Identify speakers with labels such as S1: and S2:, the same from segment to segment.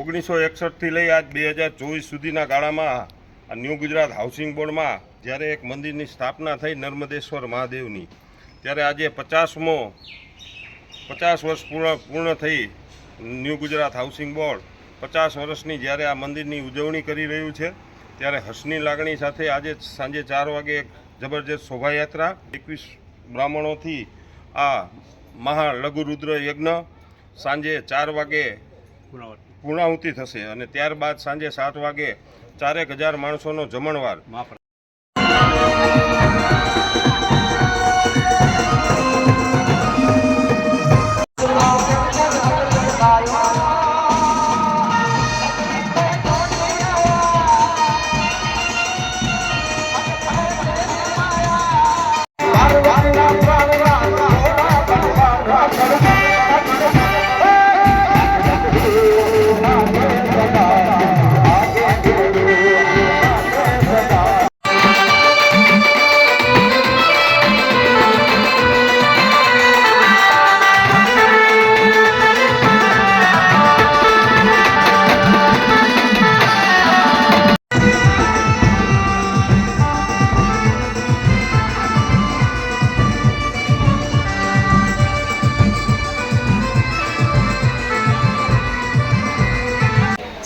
S1: ઓગણીસો એકસઠથી લઈ આજ બે હજાર ચોવીસ સુધીના ગાળામાં આ ન્યૂ ગુજરાત હાઉસિંગ બોર્ડમાં જ્યારે એક મંદિરની સ્થાપના થઈ નર્મદેશ્વર મહાદેવની, ત્યારે આજે પચાસમો, પચાસ વર્ષ પૂર્ણ પૂર્ણ થઈ ન્યૂ ગુજરાત હાઉસિંગ બોર્ડ. પચાસ વર્ષની જ્યારે આ મંદિરની ઉજવણી કરી રહ્યું છે, ત્યારે હર્ષની લાગણી સાથે આજે સાંજે ચાર વાગે એક જબરજસ્ત શોભાયાત્રા, એકવીસ બ્રાહ્મણોથી આ મહા લઘુરુદ્ર યજ્ઞ સાંજે ચાર વાગે પૂર્ણાહુતિ થશે અને ત્યારબાદ સાંજે સાત વાગે ચારેક હજાર માણસોનો જમણવાર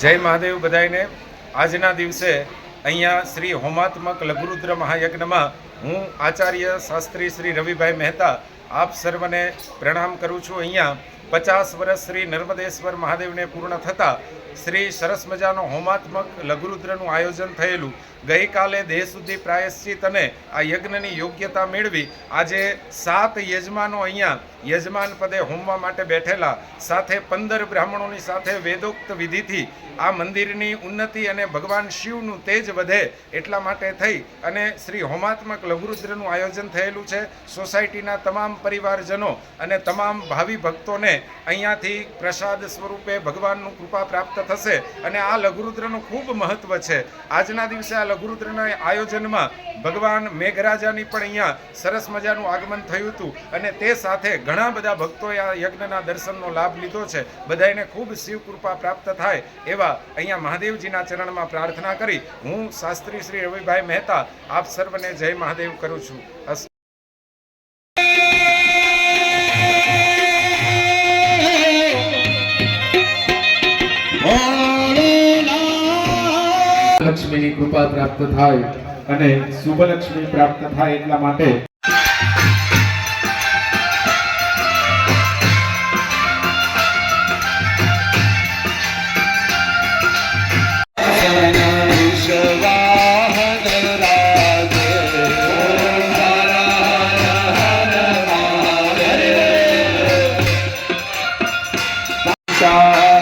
S2: જય મહાદેવ બધાયને. આજના દિવસે અહીંયા શ્રી હોમાત્મક લઘુરુદ્ર મહાયજ્ઞમાં હું આચાર્ય શાસ્ત્રી શ્રી રવિભાઈ મહેતા આપ સર્વને પ્રણામ કરું છું. અહીંયા પચાસ વર્ષ શ્રી નર્મદેશ્વર મહાદેવને પૂર્ણ થતાં શ્રી સરસ મજાનો હોમાત્મક લઘુરુદ્રનું આયોજન થયેલું. ગઈકાલે દેહ સુધી પ્રાયશ્ચિત અને આ યજ્ઞની યોગ્યતા મેળવી આજે સાત યજમાનો અહીંયા યજમાન પદે હોમવા માટે બેઠેલા. સાથે પંદર બ્રાહ્મણોની સાથે વેદોક્ત વિધિથી આ મંદિરની ઉન્નતિ અને ભગવાન શિવનું તેજ વધે એટલા માટે થઈ અને શ્રી હોમાત્મક લઘુરુદ્રનું આયોજન થયેલું છે સોસાયટીના તમામ પરિવારજનો અને તમામ ભાવિ ભક્તોને અહીંયાથી પ્રસાદ સ્વરૂપે ભગવાનનું કૃપા પ્રાપ્ત થશે અને આ લઘુરુદ્રનું ખૂબ મહત્વ છે. આજના દિવસે આ લઘુરુદ્રના આયોજનમાં ભગવાન મેઘરાજાની પણ અહીંયા સરસ મજાનું આગમન થયું હતું અને તે સાથે ઘણા બધા ભક્તોએ આ યજ્ઞના દર્શનનો લાભ લીધો છે. બધાને ખૂબ શિવ કૃપા પ્રાપ્ત થાય એવા અહીંયા મહાદેવજીના ચરણમાં પ્રાર્થના કરી. હું શાસ્ત્રી શ્રી રવિભાઈ મહેતા, આપ સર્વને જય મહાદેવ કરું છું. લક્ષ્મીની કૃપા પ્રાપ્ત થાય અને શુભલક્ષ્મી પ્રાપ્ત થાય એટલા માટે Sa